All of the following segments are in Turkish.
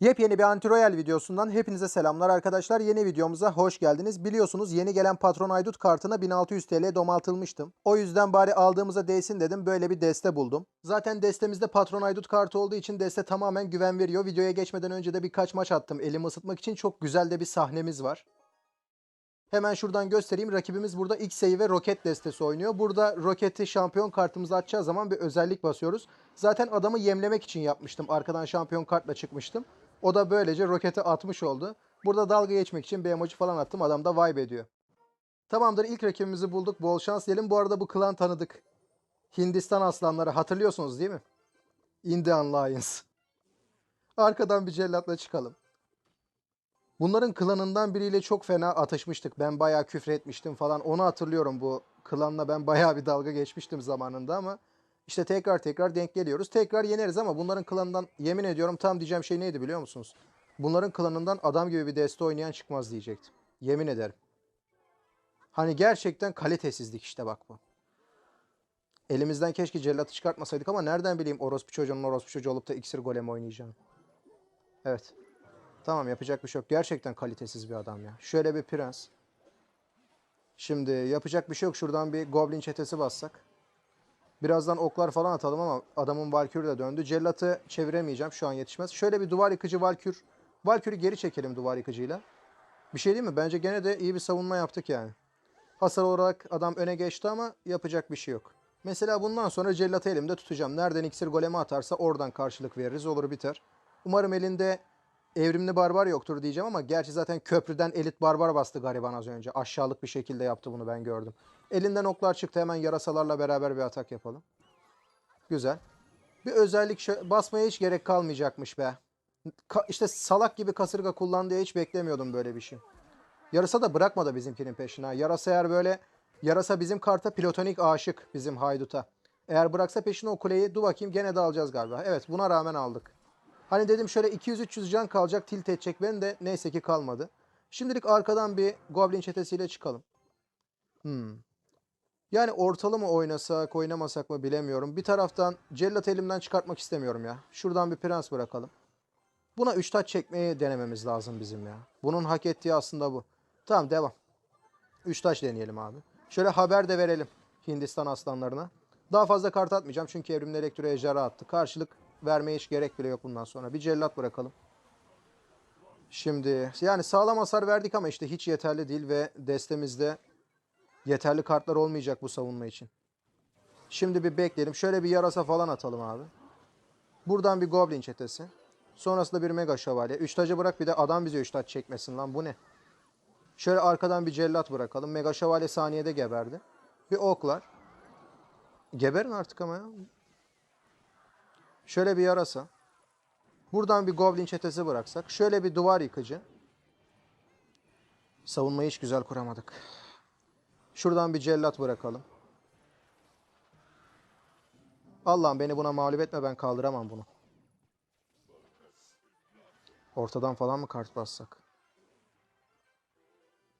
Yepyeni bir Anti-Royal videosundan hepinize selamlar arkadaşlar. Yeni videomuza hoş geldiniz. Biliyorsunuz yeni gelen Patron Aydut kartına 1600 TL domaltılmıştım. O yüzden bari aldığımıza değsin dedim. Böyle bir deste buldum. Zaten destemizde Patron Aydut kartı olduğu için deste tamamen güven veriyor. Videoya geçmeden önce de birkaç maç attım elimi ısıtmak için. Çok güzel de bir sahnemiz var. Hemen şuradan göstereyim. Rakibimiz burada X-Say ve Roket destesi oynuyor. Burada Roket'i şampiyon kartımıza atacağı zaman bir özellik basıyoruz. Zaten adamı yemlemek için yapmıştım. Arkadan şampiyon kartla çıkmıştım. O da böylece roketi atmış oldu. Burada dalga geçmek için bir emoji falan attım. Adam da vibe ediyor. Tamamdır ilk rakibimizi bulduk. Bol şans diyelim. Bu arada bu klan tanıdık. Hindistan aslanları hatırlıyorsunuz değil mi? Indian Lions. Arkadan bir cellatla çıkalım. Bunların klanından biriyle çok fena atışmıştık. Ben bayağı küfür etmiştim falan. Onu hatırlıyorum bu klanla ben bayağı bir dalga geçmiştim zamanında ama işte tekrar tekrar denk geliyoruz. Tekrar yeneriz ama bunların klanından yemin ediyorum tam diyeceğim şey neydi biliyor musunuz? Bunların klanından adam gibi bir deste oynayan çıkmaz diyecektim. Yemin ederim. Hani gerçekten kalitesizlik işte bak bu. Elimizden keşke cellatı çıkartmasaydık ama nereden bileyim orospu çocuğunun orospu çocuğu olup da iksir golem oynayacağını. Evet. Tamam yapacak bir şey yok. Gerçekten kalitesiz bir adam ya. Şöyle bir prens. Şimdi yapacak bir şey yok. Şuradan bir goblin çetesi bassak. Birazdan oklar falan atalım ama adamın Valkür de döndü. Cellat'ı çeviremeyeceğim. Şu an yetişmez. Şöyle bir duvar yıkıcı Valkür. Valkür'ü geri çekelim duvar yıkıcıyla. Bir şey değil mi? Bence gene de iyi bir savunma yaptık yani. Hasar olarak adam öne geçti ama yapacak bir şey yok. Mesela bundan sonra Cellat'ı elimde tutacağım. Nereden iksir golemi atarsa oradan karşılık veririz. Olur biter. Umarım elinde evrimli barbar yoktur diyeceğim ama gerçi zaten köprüden elit barbar bastı gariban az önce. Aşağılık bir şekilde yaptı bunu ben gördüm. Elinden oklar çıktı hemen yarasalarla beraber bir atak yapalım. Güzel. Bir özellik basmaya hiç gerek kalmayacakmış be. Ka- işte salak gibi kasırga kullan diye hiç beklemiyordum böyle bir şey. Yarasa da bırakmadı bizimkinin peşine. Yarasa eğer böyle yarasa bizim karta platonik aşık bizim hayduta. Eğer bıraksa peşine o kuleyi dur bakayım gene de alacağız galiba. Evet buna rağmen aldık. Hani dedim şöyle 200-300 can kalacak tilt edecek beni de neyse ki kalmadı. Şimdilik arkadan bir goblin çetesiyle çıkalım. Hmm. Yani ortalı mı oynasak oynamasak mı bilemiyorum. Bir taraftan cellat elimden çıkartmak istemiyorum ya. Şuradan bir prens bırakalım. Buna 3 taç çekmeyi denememiz lazım bizim ya. Bunun hak ettiği aslında bu. Tamam devam. 3 taş deneyelim abi. Şöyle haber de verelim Hindistan aslanlarına. Daha fazla kart atmayacağım çünkü evrimli elektro ejderha attı. Karşılık vermeye hiç gerek bile yok bundan sonra. Bir cellat bırakalım. Şimdi yani sağlam hasar verdik ama işte hiç yeterli değil ve destemizde yeterli kartlar olmayacak bu savunma için. Şimdi bir bekleyelim. Şöyle bir yarasa falan atalım abi. Buradan bir goblin çetesi. Sonrasında bir mega şövalye. Üç tacı bırak bir de adam bize üç taç çekmesin lan bu ne? Şöyle arkadan bir cellat bırakalım. Mega şövalye saniyede geberdi. Bir oklar. Geberin artık ama ya. Şöyle bir yarasa. Buradan bir goblin çetesi bıraksak. Şöyle bir duvar yıkıcı. Savunmayı hiç güzel kuramadık. Şuradan bir cellat bırakalım. Allah'ım beni buna mağlup etme ben kaldıramam bunu. Ortadan falan mı kart bassak?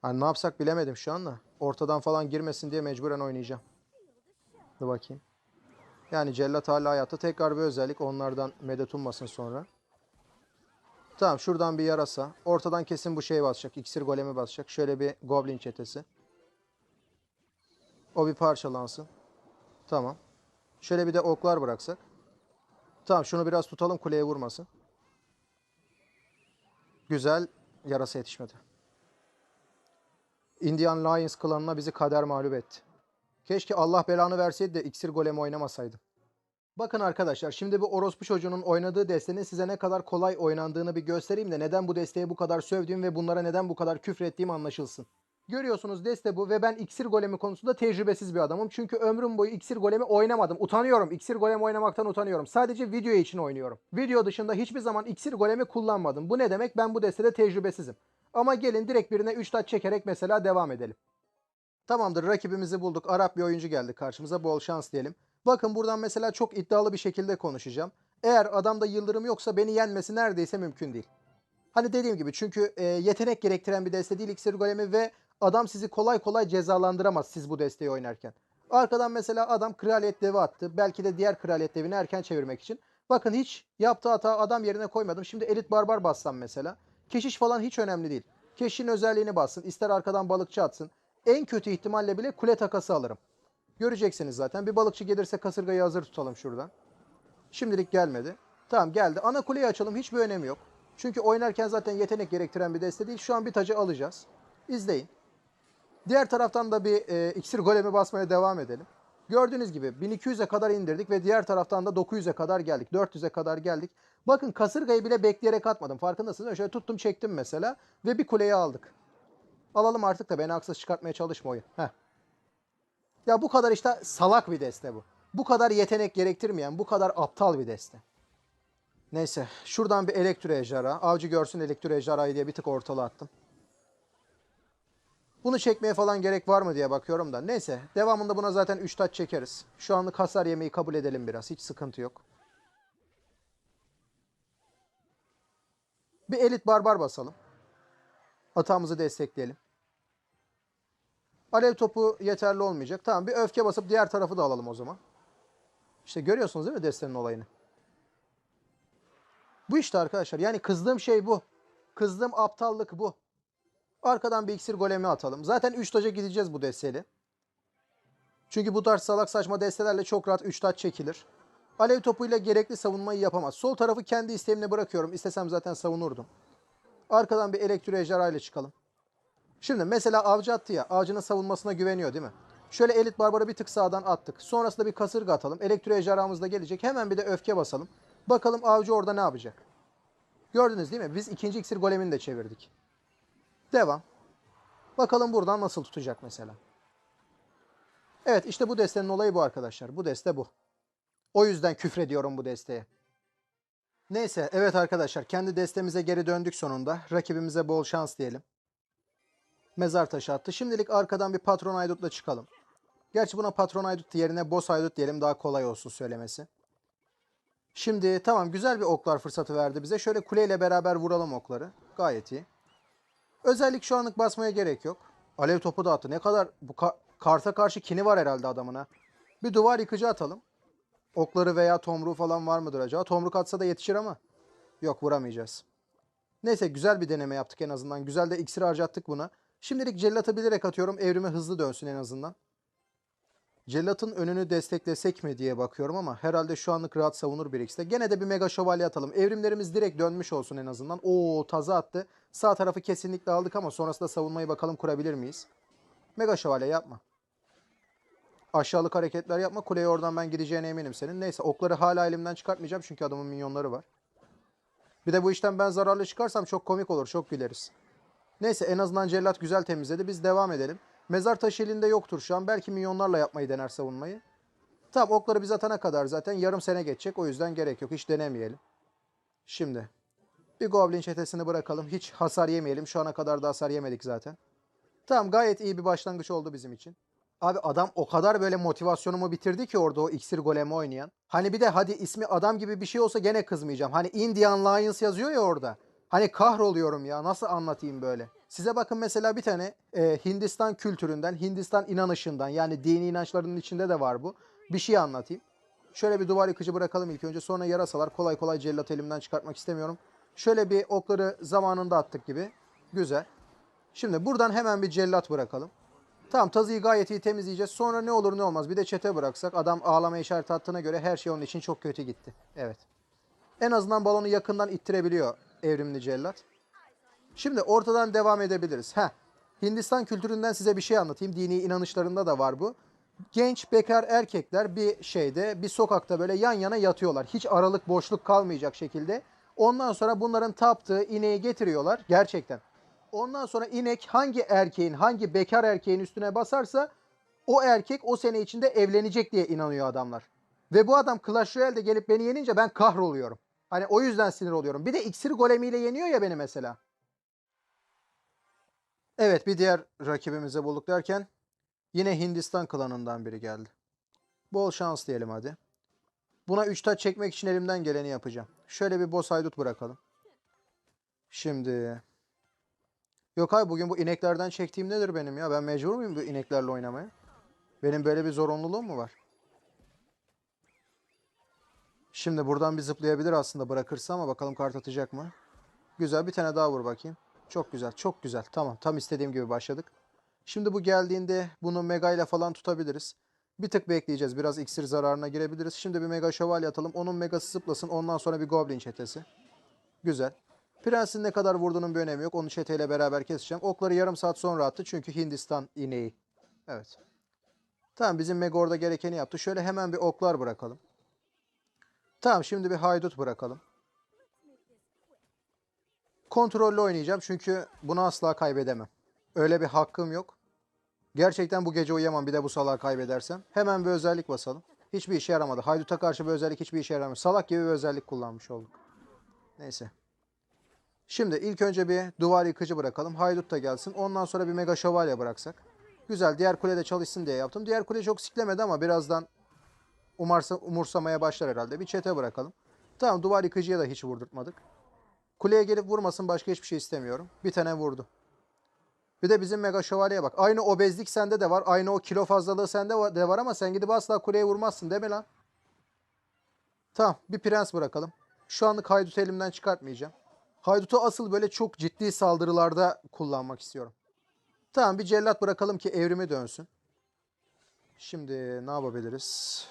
Hani ne yapsak bilemedim şu anda. Ortadan falan girmesin diye mecburen oynayacağım. Dur bakayım. Yani cellat hala hayatta. Tekrar bir özellik onlardan medet ummasın sonra. Tamam şuradan bir yarasa. Ortadan kesin bu şey basacak. İksir golemi basacak. Şöyle bir goblin çetesi. O bir parçalansın. Tamam. Şöyle bir de oklar bıraksak. Tamam şunu biraz tutalım kuleye vurmasın. Güzel. Yarasa yetişmedi. Indian Lions klanına bizi kader mağlup etti. Keşke Allah belanı verseydi de iksir golemi oynamasaydım. Bakın arkadaşlar şimdi bu orospu çocuğunun oynadığı destenin size ne kadar kolay oynandığını bir göstereyim de neden bu desteği bu kadar sövdüğüm ve bunlara neden bu kadar küfrettiğim anlaşılsın. Görüyorsunuz deste bu ve ben iksir golemi konusunda tecrübesiz bir adamım. Çünkü ömrüm boyu iksir golemi oynamadım. Utanıyorum. İksir golemi oynamaktan utanıyorum. Sadece video için oynuyorum. Video dışında hiçbir zaman iksir golemi kullanmadım. Bu ne demek? Ben bu destede tecrübesizim. Ama gelin direkt birine 3 taç çekerek mesela devam edelim. Tamamdır rakibimizi bulduk. Arap bir oyuncu geldi karşımıza. Bol şans diyelim. Bakın buradan mesela çok iddialı bir şekilde konuşacağım. Eğer adamda yıldırım yoksa beni yenmesi neredeyse mümkün değil. Hani dediğim gibi çünkü e, yetenek gerektiren bir deste değil iksir golemi ve adam sizi kolay kolay cezalandıramaz siz bu desteği oynarken. Arkadan mesela adam kraliyet devi attı. Belki de diğer kraliyet devini erken çevirmek için. Bakın hiç yaptığı hata adam yerine koymadım. Şimdi elit barbar bassam mesela. Keşiş falan hiç önemli değil. Keşişin özelliğini bassın. ister arkadan balıkçı atsın. En kötü ihtimalle bile kule takası alırım. Göreceksiniz zaten. Bir balıkçı gelirse kasırgayı hazır tutalım şuradan. Şimdilik gelmedi. Tamam geldi. Ana kuleyi açalım. Hiçbir önemi yok. Çünkü oynarken zaten yetenek gerektiren bir deste değil. Şu an bir tacı alacağız. İzleyin. Diğer taraftan da bir e, iksir golemi basmaya devam edelim. Gördüğünüz gibi 1200'e kadar indirdik ve diğer taraftan da 900'e kadar geldik. 400'e kadar geldik. Bakın kasırgayı bile bekleyerek atmadım. Farkındasınız. Şöyle tuttum çektim mesela ve bir kuleyi aldık. Alalım artık da beni haksız çıkartmaya çalışma oyun. Heh. Ya bu kadar işte salak bir deste bu. Bu kadar yetenek gerektirmeyen, bu kadar aptal bir deste. Neyse şuradan bir elektro ejderha. Avcı görsün elektro ejderhayı diye bir tık ortalı attım. Bunu çekmeye falan gerek var mı diye bakıyorum da. Neyse devamında buna zaten 3 taç çekeriz. Şu anlık hasar yemeyi kabul edelim biraz. Hiç sıkıntı yok. Bir elit barbar basalım. Atağımızı destekleyelim. Alev topu yeterli olmayacak. Tamam bir öfke basıp diğer tarafı da alalım o zaman. İşte görüyorsunuz değil mi destenin olayını? Bu işte arkadaşlar. Yani kızdığım şey bu. Kızdığım aptallık bu. Arkadan bir iksir golemi atalım. Zaten 3 taca gideceğiz bu desteli. Çünkü bu tarz salak saçma destelerle çok rahat 3 taç çekilir. Alev topuyla gerekli savunmayı yapamaz. Sol tarafı kendi isteğimle bırakıyorum. İstesem zaten savunurdum. Arkadan bir elektro ejderha ile çıkalım. Şimdi mesela avcı attı ya. Avcının savunmasına güveniyor değil mi? Şöyle elit barbarı bir tık sağdan attık. Sonrasında bir kasırga atalım. Elektro ejderhamız da gelecek. Hemen bir de öfke basalım. Bakalım avcı orada ne yapacak? Gördünüz değil mi? Biz ikinci iksir golemini de çevirdik. Devam. Bakalım buradan nasıl tutacak mesela. Evet işte bu destenin olayı bu arkadaşlar. Bu deste bu. O yüzden küfrediyorum bu desteye. Neyse evet arkadaşlar kendi destemize geri döndük sonunda. Rakibimize bol şans diyelim. Mezar taşı attı. Şimdilik arkadan bir patron aydutla çıkalım. Gerçi buna patron aydut yerine boss aydut diyelim daha kolay olsun söylemesi. Şimdi tamam güzel bir oklar fırsatı verdi bize. Şöyle kuleyle beraber vuralım okları. Gayet iyi. Özellik şu anlık basmaya gerek yok. Alev topu da attı. Ne kadar bu ka- karta karşı kini var herhalde adamına. Bir duvar yıkıcı atalım. Okları veya tomruğu falan var mıdır acaba? Tomruk atsa da yetişir ama. Yok vuramayacağız. Neyse güzel bir deneme yaptık en azından. Güzel de iksir harcattık buna. Şimdilik cellatı bilerek atıyorum. Evrime hızlı dönsün en azından. Cellatın önünü desteklesek mi diye bakıyorum ama herhalde şu anlık rahat savunur 1x'te. Gene de bir mega şövalye atalım. Evrimlerimiz direkt dönmüş olsun en azından. Oo taza attı. Sağ tarafı kesinlikle aldık ama sonrasında savunmayı bakalım kurabilir miyiz? Mega şövalye yapma. Aşağılık hareketler yapma. Kuleye oradan ben gideceğine eminim senin. Neyse okları hala elimden çıkartmayacağım çünkü adamın minyonları var. Bir de bu işten ben zararlı çıkarsam çok komik olur. Çok güleriz. Neyse en azından cellat güzel temizledi. Biz devam edelim. Mezar taşı elinde yoktur şu an. Belki minyonlarla yapmayı dener savunmayı. Tamam okları biz atana kadar zaten yarım sene geçecek. O yüzden gerek yok. Hiç denemeyelim. Şimdi bir goblin çetesini bırakalım. Hiç hasar yemeyelim. Şu ana kadar da hasar yemedik zaten. Tamam gayet iyi bir başlangıç oldu bizim için. Abi adam o kadar böyle motivasyonumu bitirdi ki orada o iksir golemi oynayan. Hani bir de hadi ismi adam gibi bir şey olsa gene kızmayacağım. Hani Indian Lions yazıyor ya orada. Hani kahroluyorum ya nasıl anlatayım böyle. Size bakın mesela bir tane e, Hindistan kültüründen, Hindistan inanışından yani dini inançlarının içinde de var bu. Bir şey anlatayım. Şöyle bir duvar yıkıcı bırakalım ilk önce. Sonra yarasalar kolay kolay cellat elimden çıkartmak istemiyorum. Şöyle bir okları zamanında attık gibi. Güzel. Şimdi buradan hemen bir cellat bırakalım. Tamam tazıyı gayet iyi temizleyeceğiz. Sonra ne olur ne olmaz bir de çete bıraksak. Adam ağlama işareti attığına göre her şey onun için çok kötü gitti. Evet. En azından balonu yakından ittirebiliyor evrimli cellat. Şimdi ortadan devam edebiliriz. Heh. Hindistan kültüründen size bir şey anlatayım. Dini inanışlarında da var bu. Genç bekar erkekler bir şeyde, bir sokakta böyle yan yana yatıyorlar. Hiç aralık, boşluk kalmayacak şekilde. Ondan sonra bunların taptığı ineği getiriyorlar. Gerçekten. Ondan sonra inek hangi erkeğin, hangi bekar erkeğin üstüne basarsa o erkek o sene içinde evlenecek diye inanıyor adamlar. Ve bu adam Clash Royale'de gelip beni yenince ben kahroluyorum. Hani o yüzden sinir oluyorum. Bir de iksir golemiyle yeniyor ya beni mesela. Evet bir diğer rakibimize bulduk derken yine Hindistan klanından biri geldi. Bol şans diyelim hadi. Buna 3 taç çekmek için elimden geleni yapacağım. Şöyle bir boss haydut bırakalım. Şimdi... Yok abi bugün bu ineklerden çektiğim nedir benim ya? Ben mecbur muyum bu ineklerle oynamaya? Benim böyle bir zorunluluğum mu var? Şimdi buradan bir zıplayabilir aslında bırakırsa ama bakalım kart atacak mı? Güzel bir tane daha vur bakayım. Çok güzel çok güzel. Tamam tam istediğim gibi başladık. Şimdi bu geldiğinde bunu mega ile falan tutabiliriz. Bir tık bekleyeceğiz. Biraz iksir zararına girebiliriz. Şimdi bir mega şövalye atalım. Onun megası zıplasın. Ondan sonra bir goblin çetesi. Güzel. Prensin ne kadar vurduğunun bir önemi yok. Onu çeteyle beraber keseceğim. Okları yarım saat sonra attı. Çünkü Hindistan ineği. Evet. Tamam bizim mega orada gerekeni yaptı. Şöyle hemen bir oklar bırakalım. Tamam şimdi bir haydut bırakalım. Kontrollü oynayacağım çünkü bunu asla kaybedemem. Öyle bir hakkım yok. Gerçekten bu gece uyuyamam bir de bu salağı kaybedersem. Hemen bir özellik basalım. Hiçbir işe yaramadı. Haydut'a karşı bir özellik hiçbir işe yaramıyor. Salak gibi bir özellik kullanmış olduk. Neyse. Şimdi ilk önce bir duvar yıkıcı bırakalım. Haydut da gelsin. Ondan sonra bir mega şövalye bıraksak. Güzel. Diğer kulede çalışsın diye yaptım. Diğer kule çok siklemedi ama birazdan umarsa, umursamaya başlar herhalde. Bir çete bırakalım. Tamam duvar yıkıcıya da hiç vurdurtmadık. Kuleye gelip vurmasın başka hiçbir şey istemiyorum. Bir tane vurdu. Bir de bizim mega şövalyeye bak. Aynı obezlik sende de var. Aynı o kilo fazlalığı sende de var ama sen gidip asla kuleye vurmazsın değil mi lan? Tamam bir prens bırakalım. Şu anlık haydutu elimden çıkartmayacağım. Haydutu asıl böyle çok ciddi saldırılarda kullanmak istiyorum. Tamam bir cellat bırakalım ki evrimi dönsün. Şimdi ne yapabiliriz?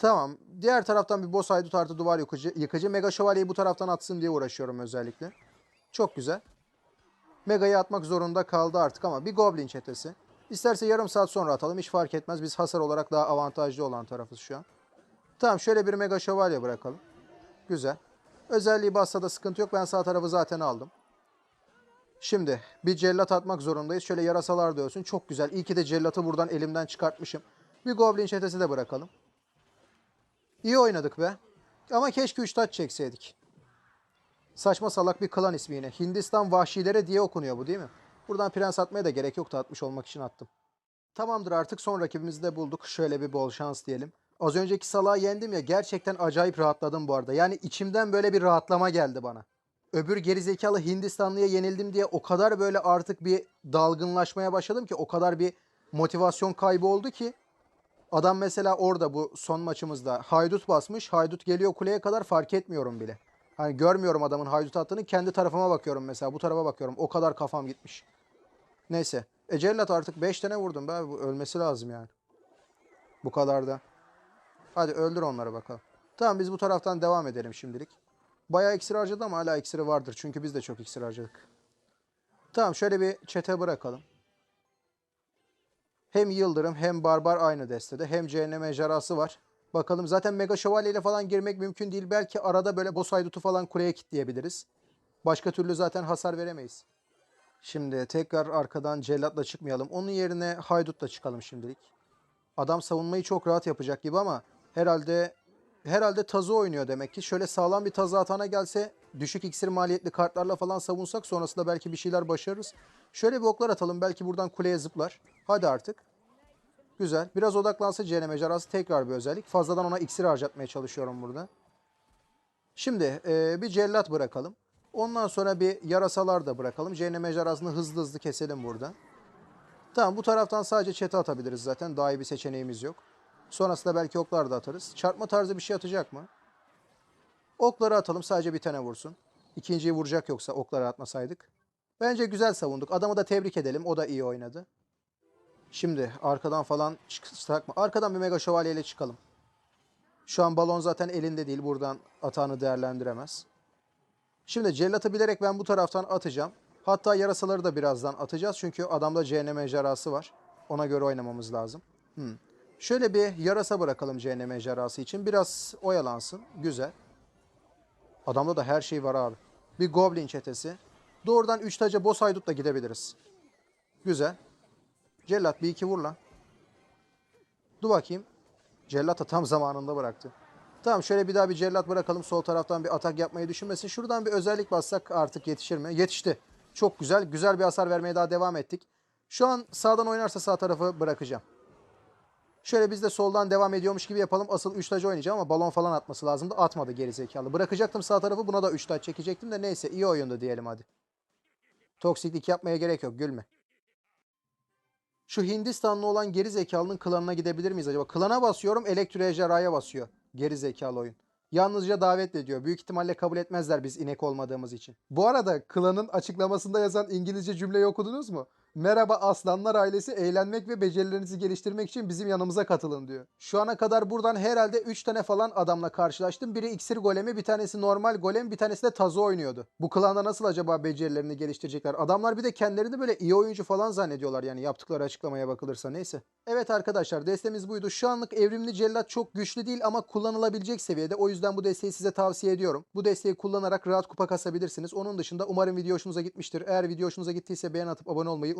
Tamam. Diğer taraftan bir boss haydut artı duvar yıkıcı. yıkıcı. Mega şövalyeyi bu taraftan atsın diye uğraşıyorum özellikle. Çok güzel. Mega'yı atmak zorunda kaldı artık ama bir goblin çetesi. İsterse yarım saat sonra atalım hiç fark etmez. Biz hasar olarak daha avantajlı olan tarafız şu an. Tamam şöyle bir mega şövalye bırakalım. Güzel. Özelliği bassa da sıkıntı yok. Ben sağ tarafı zaten aldım. Şimdi bir cellat atmak zorundayız. Şöyle yarasalar da ölsün. Çok güzel. İyi ki de cellatı buradan elimden çıkartmışım. Bir goblin çetesi de bırakalım. İyi oynadık be. Ama keşke 3 taç çekseydik. Saçma salak bir klan ismi yine. Hindistan vahşilere diye okunuyor bu değil mi? Buradan prens atmaya da gerek yoktu atmış olmak için attım. Tamamdır artık son rakibimizi de bulduk. Şöyle bir bol şans diyelim. Az önceki salağı yendim ya gerçekten acayip rahatladım bu arada. Yani içimden böyle bir rahatlama geldi bana. Öbür gerizekalı Hindistanlıya yenildim diye o kadar böyle artık bir dalgınlaşmaya başladım ki o kadar bir motivasyon kaybı oldu ki Adam mesela orada bu son maçımızda haydut basmış. Haydut geliyor kuleye kadar fark etmiyorum bile. Hani görmüyorum adamın haydut attığını. Kendi tarafıma bakıyorum mesela. Bu tarafa bakıyorum. O kadar kafam gitmiş. Neyse. E cellat artık 5 tane vurdum be. Ölmesi lazım yani. Bu kadar da. Hadi öldür onları bakalım. Tamam biz bu taraftan devam edelim şimdilik. Bayağı iksir harcadı ama hala iksiri vardır. Çünkü biz de çok iksir harcadık. Tamam şöyle bir çete bırakalım. Hem Yıldırım hem Barbar aynı destede. Hem Cehennem Ejderhası var. Bakalım zaten Mega Şövalye ile falan girmek mümkün değil. Belki arada böyle boss haydutu falan kuleye kilitleyebiliriz. Başka türlü zaten hasar veremeyiz. Şimdi tekrar arkadan cellatla çıkmayalım. Onun yerine haydutla çıkalım şimdilik. Adam savunmayı çok rahat yapacak gibi ama herhalde herhalde tazı oynuyor demek ki. Şöyle sağlam bir tazı atana gelse düşük iksir maliyetli kartlarla falan savunsak sonrasında belki bir şeyler başarırız. Şöyle bir oklar atalım. Belki buradan kuleye zıplar. Hadi artık. Güzel. Biraz odaklansa cehennem ejderhası tekrar bir özellik. Fazladan ona iksir harcatmaya çalışıyorum burada. Şimdi e, bir cellat bırakalım. Ondan sonra bir yarasalar da bırakalım. Cehennem ejderhasını hızlı hızlı keselim burada. Tamam bu taraftan sadece çete atabiliriz zaten. Daha iyi bir seçeneğimiz yok. Sonrasında belki oklar da atarız. Çarpma tarzı bir şey atacak mı? Okları atalım sadece bir tane vursun. İkinciyi vuracak yoksa okları atmasaydık. Bence güzel savunduk. Adamı da tebrik edelim. O da iyi oynadı. Şimdi arkadan falan çıksak mı? Arkadan bir mega şövalye ile çıkalım. Şu an balon zaten elinde değil. Buradan atağını değerlendiremez. Şimdi cellatı bilerek ben bu taraftan atacağım. Hatta yarasaları da birazdan atacağız. Çünkü adamda cehennem ejderhası var. Ona göre oynamamız lazım. Hmm. Şöyle bir yarasa bırakalım cehennem ejderhası için. Biraz oyalansın. Güzel. Adamda da her şey var abi. Bir goblin çetesi. Doğrudan 3 taca boss haydutla gidebiliriz. Güzel. Cellat bir iki vur lan. Dur bakayım. Cellat tam zamanında bıraktı. Tamam şöyle bir daha bir cellat bırakalım. Sol taraftan bir atak yapmayı düşünmesin. Şuradan bir özellik bassak artık yetişir mi? Yetişti. Çok güzel. Güzel bir hasar vermeye daha devam ettik. Şu an sağdan oynarsa sağ tarafı bırakacağım. Şöyle biz de soldan devam ediyormuş gibi yapalım. Asıl 3 taç oynayacağım ama balon falan atması lazımdı. Atmadı gerizekalı. Bırakacaktım sağ tarafı buna da 3 taç çekecektim de neyse iyi oyundu diyelim hadi. Toksiklik yapmaya gerek yok gülme. Şu Hindistanlı olan geri zekalının klanına gidebilir miyiz acaba? Klana basıyorum elektro ejderhaya basıyor. Geri zekalı oyun. Yalnızca davet ediyor. Büyük ihtimalle kabul etmezler biz inek olmadığımız için. Bu arada klanın açıklamasında yazan İngilizce cümleyi okudunuz mu? Merhaba aslanlar ailesi eğlenmek ve becerilerinizi geliştirmek için bizim yanımıza katılın diyor. Şu ana kadar buradan herhalde 3 tane falan adamla karşılaştım. Biri iksir golemi, bir tanesi normal golem, bir tanesi de tazo oynuyordu. Bu klanda nasıl acaba becerilerini geliştirecekler? Adamlar bir de kendilerini böyle iyi oyuncu falan zannediyorlar yani yaptıkları açıklamaya bakılırsa neyse. Evet arkadaşlar destemiz buydu. Şu anlık evrimli cellat çok güçlü değil ama kullanılabilecek seviyede. O yüzden bu desteği size tavsiye ediyorum. Bu desteği kullanarak rahat kupa kasabilirsiniz. Onun dışında umarım video hoşunuza gitmiştir. Eğer video hoşunuza gittiyse beğen atıp abone olmayı